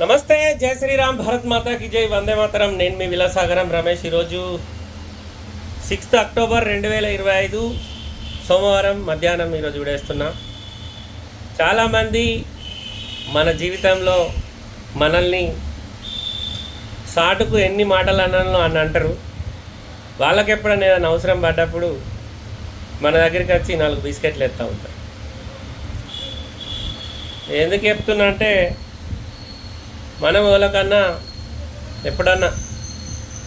నమస్తే జయ శ్రీరామ్ భారత్ మాతాకి జై వందే మాతరం. నేను మీ విలాసాగరం రమేష్. ఈరోజు సిక్స్త్ అక్టోబర్ రెండు వేల ఇరవై ఐదు సోమవారం మధ్యాహ్నం ఈరోజు విడేస్తున్నా. చాలామంది మన జీవితంలో మనల్ని సాటుకు ఎన్ని మాటలు అన్నాను అని అంటారు. వాళ్ళకి ఎప్పుడైనా ఏదైనా అవసరం పడ్డప్పుడు మన దగ్గరికి వచ్చి నాలుగు బిస్కెట్లు ఎత్తా ఉంటారు. ఎందుకు చెప్తున్నా అంటే మనం వాళ్ళకన్నా ఎప్పుడన్నా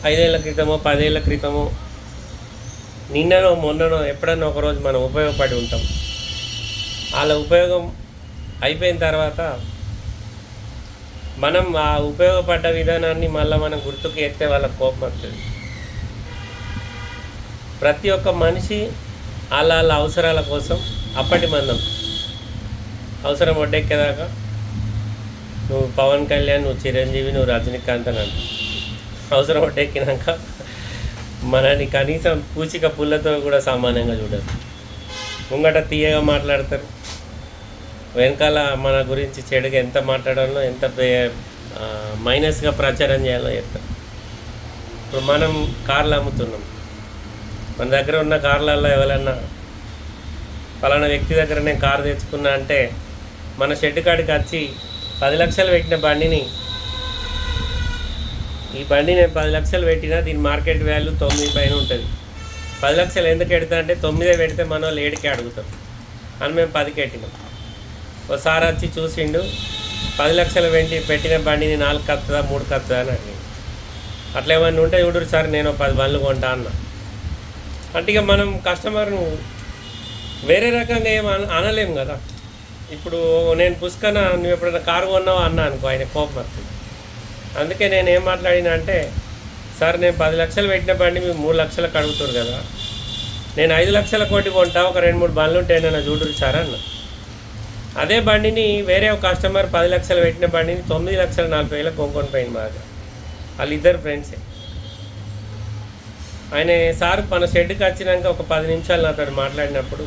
ఐదేళ్ళ క్రితమో పదేళ్ళ క్రితమో నిన్ననో మొన్ననో ఎప్పుడన్నా ఒకరోజు మనం ఉపయోగపడి ఉంటాం. వాళ్ళ ఉపయోగం అయిపోయిన తర్వాత మనం ఆ ఉపయోగపడ్డ విధానాన్ని మళ్ళీ మనం గుర్తుకు ఎత్తే వాళ్ళ కోపం వస్తుంది. ప్రతి ఒక్క మనిషి వాళ్ళ వాళ్ళ అవసరాల కోసం అప్పటి మందం. అవసరం వడ్డెక్కేదాకా నువ్వు పవన్ కళ్యాణ్ నువ్వు చిరంజీవి నువ్వు రజనీకాంత్ అని అంట అవసరం వడ్డెక్కినాక మనని కనీసం పూచిక పుల్లతో కూడా సమానంగా చూడరు. ముంగట తీయగా మాట్లాడతారు. వెనకాల మన గురించి చెడుగా ఎంత మాట్లాడాలో ఎంత పే- మైనస్గా ప్రచారం చేయాలో చెప్తారు. ఇప్పుడు మనం కార్లు అమ్ముతున్నాం. మన దగ్గర ఉన్న కార్లలో ఎవరన్నా ఫలానా వ్యక్తి దగ్గర నేను కారు తెచ్చుకున్నా అంటే మన షెడ్ కాడికి వచ్చి పది లక్షలు పెట్టిన బండిని. ఈ బండి నేను పది లక్షలు పెట్టినా దీని మార్కెట్ వాల్యూ తొమ్మిది పైన ఉంటుంది. పది లక్షలు ఎందుకు పెడతా అంటే తొమ్మిదే పెడితే మన వాళ్ళు ఏడుకే అడుగుతాం అని మేము పదికి పెట్టినాం. ఒకసారి వచ్చి చూసిండు పది లక్షలు పెట్టి పెట్టిన బండిని నాలుగు కత్తుందా మూడు కత్తుందా అని అడిగింది అట్లా ఏమన్నా ఉంటే చూడరు సార్ నేను పది బండ్లు కొంటా అన్న. అంటే ఇక మనం కస్టమర్ను వేరే రకంగా ఏం అన కదా. ఇప్పుడు నేను పుష్కన నువ్వు ఎప్పుడైనా కారు కొన్నావా అన్నా అనుకో ఆయన కోపం వస్తుంది. అందుకే నేను ఏం మాట్లాడినా అంటే సార్ నేను పది లక్షలు పెట్టిన బండి మీరు మూడు లక్షలకు అడుగుతారు కదా. నేను ఐదు లక్షల కోటి కొంటా ఒక రెండు మూడు బండ్లు ఉంటాయి నన్ను చూడరు సార్ అన్న. అదే బండిని వేరే ఒక కస్టమర్ పది లక్షలు పెట్టిన బండిని తొమ్మిది లక్షల నలభై వేలకు కొనుక్కొని పోయింది బాగా వాళ్ళిద్దరు ఫ్రెండ్సే. ఆయన సార్ మన షెడ్కి వచ్చినాక ఒక పది నిమిషాలు నాతో మాట్లాడినప్పుడు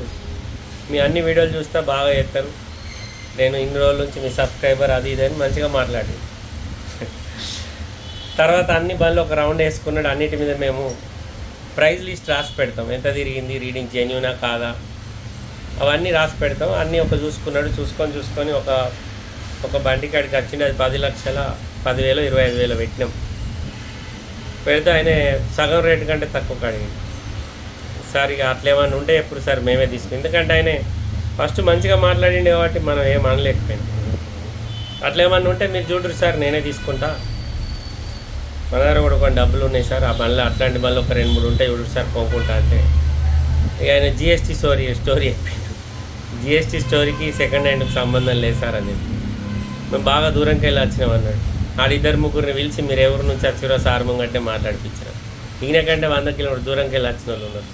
మీ అన్ని వీడియోలు చూస్తా బాగా చేస్తారు. నేను ఇన్ని రోజుల నుంచి మీ సబ్స్క్రైబర్ అది ఇది అని మంచిగా మాట్లాడి తర్వాత అన్ని బండ్లు ఒక రౌండ్ వేసుకున్నాడు అన్నిటి మీద మేము ప్రైజ్ లిస్ట్ రాసి పెడతాం. ఎంత తిరిగింది రీడింగ్ జెన్యునా కాదా? అవన్నీ రాసి పెడతాం. అన్నీ ఒక చూసుకున్నాడు చూసుకొని చూసుకొని ఒక ఒక బండి కాడికి వచ్చింది. అది పది లక్షల పదివేలు ఇరవై ఐదు వేలు పెట్టినాం. పెడితే ఆయన సగం రేటు కంటే తక్కువ కడిగింది సార్ ఇక అట్లేమన్నా ఉంటే ఎప్పుడు సార్ మేమే తీసుకుని ఎందుకంటే ఆయన ఫస్ట్ మంచిగా మాట్లాడింది కాబట్టి మనం ఏం అనలేకపోయింది అట్లా ఏమన్నా ఉంటే మీరు చూడరు సార్ నేనే తీసుకుంటా. మన దగ్గర కూడా కొన్ని డబ్బులు ఉన్నాయి సార్ ఆ బండ్లు అట్లాంటి బండ్లు ఒక రెండు మూడు ఉంటాయి చూడరు సార్ కొనుక్కుంటా అంటే. ఇక ఆయన జిఎస్టీ స్టోరీ స్టోరీ చెప్పిండు. జిఎస్టీ స్టోరీకి సెకండ్ హ్యాండ్కి సంబంధం లేదు సార్ అని మేము బాగా దూరంకి వెళ్ళి వచ్చినాం అన్నాడు. ఆడిద్దరు ముగ్గురిని పిలిచి మీరు ఎవరి నుంచి వచ్చిరో సార్ ముంగట్టే మాట్లాడిపించారు ఈయన కంటే వంద కిలోమీటర్ దూరంకి వెళ్ళి వచ్చిన వాళ్ళు ఉన్నారు.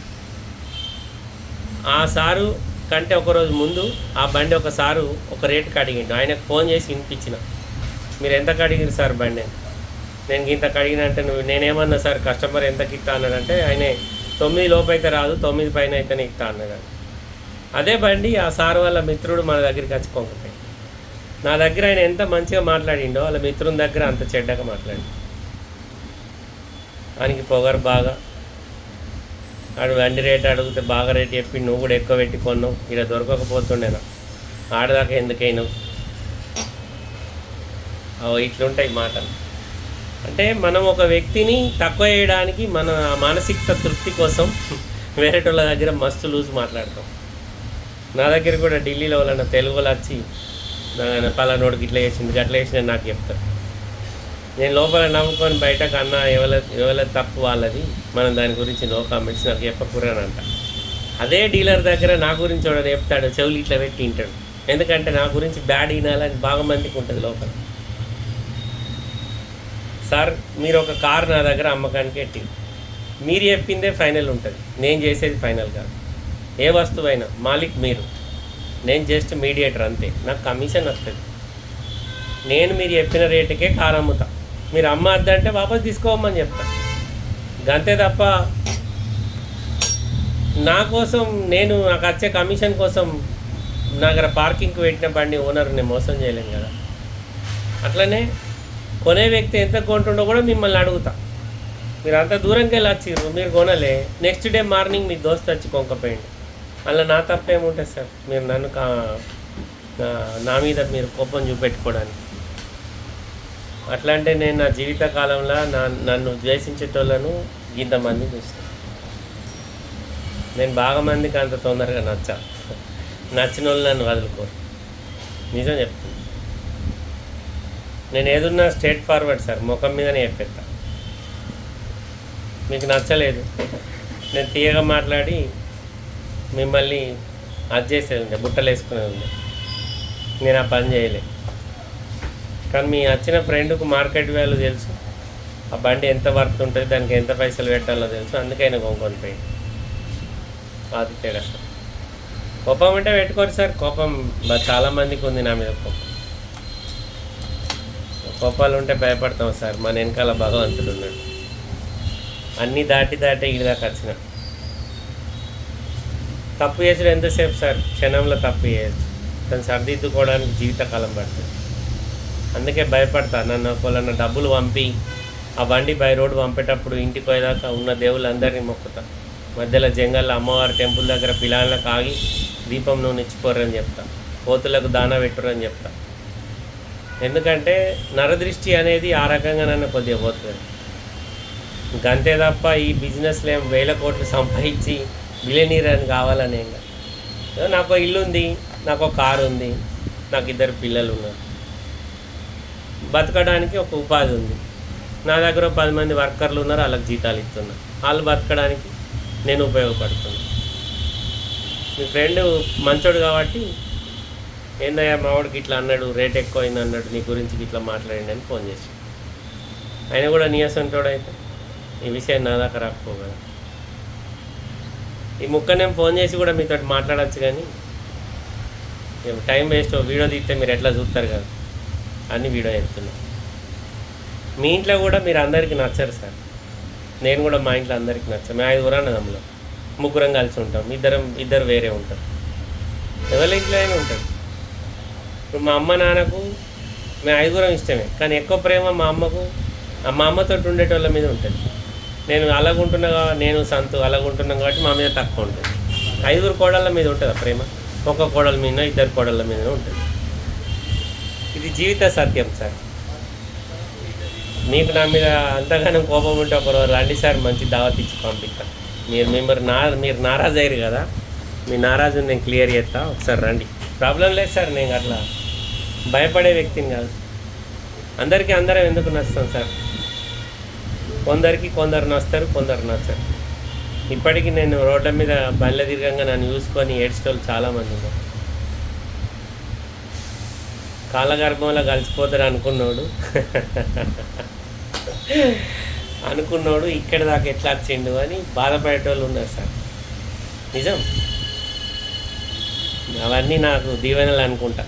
ఆ సారు కంటే ఒకరోజు ముందు ఆ బండి ఒక సారు ఒక రేటుకి అడిగిండు ఆయనకు ఫోన్ చేసి వినిపించిన. మీరు ఎంతకు అడిగిరు సార్ బండి? నేను ఇంతకు అడిగిన అంటే నువ్వు నేనేమన్నా సార్ కస్టమర్ ఎంతకి ఇస్తా అన్నాడంటే ఆయన తొమ్మిది లోపు అయితే రాదు తొమ్మిది పైన అయితేనే ఇస్తా అన్నాడు. అదే బండి ఆ సార్ వాళ్ళ మిత్రుడు మన దగ్గరికి వచ్చుకోకపోయి నా దగ్గర ఆయన ఎంత మంచిగా మాట్లాడిండో వాళ్ళ మిత్రుని దగ్గర అంత చెడ్డగా మాట్లాడి ఆయనకి పొగరు బాగా ఆడు వండి రేట్ అడిగితే బాగా రేట్ చెప్పి నువ్వు కూడా ఎక్కువ పెట్టి కొన్నావు. ఇలా దొరకకపోతుండేనా ఆడదాకా ఎందుకైనావు? అవి ఇట్లుంటాయి మాటలు. అంటే మనం ఒక వ్యక్తిని తక్కువ చేయడానికి మన మానసిక తృప్తి కోసం వేరేటోళ్ళ దగ్గర మస్తు లూజ్ మాట్లాడతాం. నా దగ్గర కూడా ఢిల్లీలో వాళ్ళ తెలుగు వాళ్ళు వచ్చి పలానోడికి ఇట్లా చేసింది అట్లా చేసిన నాకు చెప్తారు. నేను లోపల నమ్ముకొని బయటకు అన్న ఎవరి ఎవరి తప్పు వాళ్ళది మనం దాని గురించి నో కామెంట్స్ నాకు చెప్పకూరనంట అదే డీలర్ దగ్గర నా గురించి వాడు చెప్తాడు చెవులు ఇట్లా పెట్టి తింటాడు ఎందుకంటే నా గురించి బ్యాడ్ వినాలని బాగా మందికి ఉంటుంది లోపల. సార్ మీరు ఒక కార్ నా దగ్గర అమ్మకానికి ఎట్టి మీరు చెప్పిందే ఫైనల్ ఉంటుంది. నేను చేసేది ఫైనల్ కాదు. ఏ వస్తువైనా మాలిక్ మీరు. నేను జస్ట్ మీడియేటర్ అంతే. నాకు కమిషన్ వస్తుంది. నేను మీరు చెప్పిన రేటుకే కారు అమ్ముతా. మీరు అమ్మ వద్దంటే వాపస్ తీసుకోమని చెప్తా. అంతే తప్ప నా కోసం నేను నాకు వచ్చే కమిషన్ కోసం నా దగ్గర పార్కింగ్కి పెట్టిన బండి ఓనర్ని మోసం చేయలేము కదా. అట్లనే కొనే వ్యక్తి ఎంత కొంటుండో కూడా మిమ్మల్ని అడుగుతా. మీరు అంత దూరంకి వెళ్ళి వచ్చిర్రు మీరు కొనలే. నెక్స్ట్ డే మార్నింగ్ మీ దోస్త్ వచ్చి కొంకపోయింది అలా నా తప్పేముంటుంది సార్? మీరు నన్ను కా నా మీద మీరు కోపం చూపెట్టుకోవడానికి. అట్లా అంటే నేను నా జీవిత కాలంలో నా నన్ను ఉద్దేశించేటోళ్ళను ఇంతమంది చూస్తాను నేను బాగా మందికి అంత తొందరగా నచ్చా. నచ్చిన వాళ్ళు నన్ను వదులుకోరు. నిజం చెప్తాను నేను ఏదున్నా స్ట్రేట్ ఫార్వర్డ్ సార్ ముఖం మీదనే చెప్పేస్తా. మీకు నచ్చలేదు. నేను తీయగా మాట్లాడి మిమ్మల్ని అది చేసేది ఉండే బుట్టలు వేసుకునేది ఉండే. నేను ఆ పని చేయలేదు కానీ మీ వచ్చిన ఫ్రెండ్కు మార్కెట్ వాల్యూ తెలుసు. ఆ బండి ఎంత వర్త్ ఉంటుంది దానికి ఎంత పైసలు పెట్టాలో తెలుసు. అందుకైనా కొనుక్కొని పోయి అది తేడా. కోపం అంటే పెట్టుకోరు సార్. కోపం చాలామందికి ఉంది నా మీద కోపం. కోపాలు ఉంటే భయపడతాం సార్. మన వెనకాల భగవంతుడు ఉన్నాడు. అన్నీ దాటి దాటి ఇడిదాకా వచ్చిన. తప్పు చేసిన ఎంతసేపు సార్? క్షణంలో తప్పు చేయొచ్చు. దాన్ని సర్దిద్దుకోవడానికి జీవితకాలం పడుతుంది. అందుకే భయపడతా. నన్ను ఒకళ్ళన్న డబ్బులు పంపి ఆ బండి బై రోడ్డు పంపేటప్పుడు ఇంటికి పోయేదాకా ఉన్న దేవుళ్ళందరినీ మొక్కుతా. మధ్యలో జంగల్లో అమ్మవారి టెంపుల్ దగ్గర పిల్లలకు ఆగి దీపం నూనె ఇచ్చిపోరని చెప్తా. కోతులకు దాన పెట్టురని చెప్తా. ఎందుకంటే నరదృష్టి అనేది ఆ రకంగా నన్ను కొద్దిగా పోతుంది. గంతే తప్ప ఈ బిజినెస్లో ఏం వేల కోట్లు సంపాదించి బిలినీర్ అని కావాలని ఏం నాకు ఇల్లు ఉంది నాకు కారు ఉంది నాకు ఇద్దరు పిల్లలు ఉన్నారు బతకడానికి ఒక ఉపాధి ఉంది. నా దగ్గర పది మంది వర్కర్లు ఉన్నారు వాళ్ళకి జీతాలు ఇస్తున్నా. వాళ్ళు బతకడానికి నేను ఉపయోగపడుతున్నా. మీ ఫ్రెండ్ మంచోడు కాబట్టి ఏందయ్యా మావాడికి ఇట్లా అన్నాడు రేట్ ఎక్కువైంది అన్నాడు నీ గురించి ఇట్లా మాట్లాడండి అని ఫోన్ చేసి. ఆయన కూడా నీయసంటోడు ఈ విషయం నా దాకా రాకపోగా ఈ ముక్క నేను ఫోన్ చేసి కూడా మీతో మాట్లాడచ్చు కానీ టైం వేస్ట్ వీడియో తీస్తే మీరు ఎట్లా చూస్తారు కదా. అని వీడియో చెప్తున్నా మీ ఇంట్లో కూడా మీరు అందరికీ నచ్చరు సార్. నేను కూడా మా ఇంట్లో అందరికీ నచ్చను మేము ఐదుగురు అన్నదమ్ములు. ముగ్గురం కలిసి ఉంటాం. ఇద్దరం ఇద్దరు వేరే ఉంటారు ఎవరి ఇంట్లో అయినా ఉంటారు ఇప్పుడు మా అమ్మ నాన్నకు మేము ఐదుగురం ఇష్టమే. కానీ ఎక్కువ ప్రేమ మా అమ్మకు ఆ మా అమ్మతో ఉండేటోళ్ళ మీద ఉంటుంది. నేను అలాగుంటున్నా నేను సంతు అలాగుంటున్నాం కాబట్టి మా మీద తక్కువ ఉంటుంది. ఐదుగురు కోడళ్ళ మీద ఉంటుందా ప్రేమ? ఒక్క కోడల మీద ఇద్దరు కోడళ్ళ మీద ఉంటుంది. ఇది జీవిత సత్యం సార్. మీకు నా మీద అంతగానం కోపం ఉంటే ఒకరోజు రండి సార్. మంచి దావత్ ఇచ్చి పంపిస్తాను మీరు మిమ్మల్ని నా మీరు నారాజ్ అయ్యారు కదా మీ నారాజుని నేను క్లియర్ చేస్తా. ఒకసారి రండి. ప్రాబ్లం లేదు సార్. నేను అట్లా భయపడే వ్యక్తిని కాదు. అందరికీ అందరం ఎందుకు నచ్చుతాం సార్? కొందరికి కొందరు నస్తారు కొందరు నచ్చరు. ఇప్పటికీ నేను రోడ్ల మీద బండ్ల తిరగంగా నన్ను చూసుకొని ఏడ్చేటోళ్ళు చాలామంది ఉన్నారు. కాలగర్భంలో కలిసిపోతారు అనుకున్నాడు. అనుకున్నాడు ఇక్కడ దాకా ఎట్లా వచ్చిండు? అని బాధపడేటోళ్ళు ఉన్నారు సార్. నిజం? అవన్నీ నాకు దీవెనలు అనుకుంటా.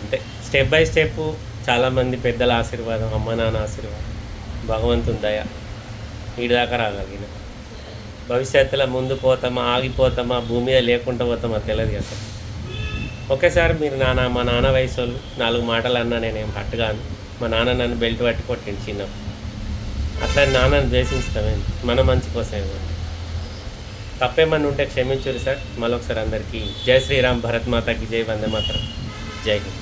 అంతే. స్టెప్ బై స్టెప్ చాలామంది పెద్దల ఆశీర్వాదం అమ్మ నాన్న ఆశీర్వాదం భగవంతుని దయ. ఈడి దాకా రాగలిగిన భవిష్యత్తులో ముందు పోతామా ఆగిపోతామా భూమి మీద లేకుండా పోతామా తెలియదు కదా ఒకేసారి మీరు నాన్న మా నాన్న వయసు వాళ్ళు నాలుగు మాటలు అన్నా నేనేం పట్టుగాను. మా నాన్న నన్ను బెల్ట్ పట్టి కొట్టిండు చిన్న అట్లా నాన్నని ద్వేషిస్తామే మన మంచి కోసం తప్పేమన్నా ఉంటే క్షమించరు సార్. మరొకసారి అందరికీ జై శ్రీరామ్ భరత్ మాతకి జై వందే మాత్రం. జై హింద్.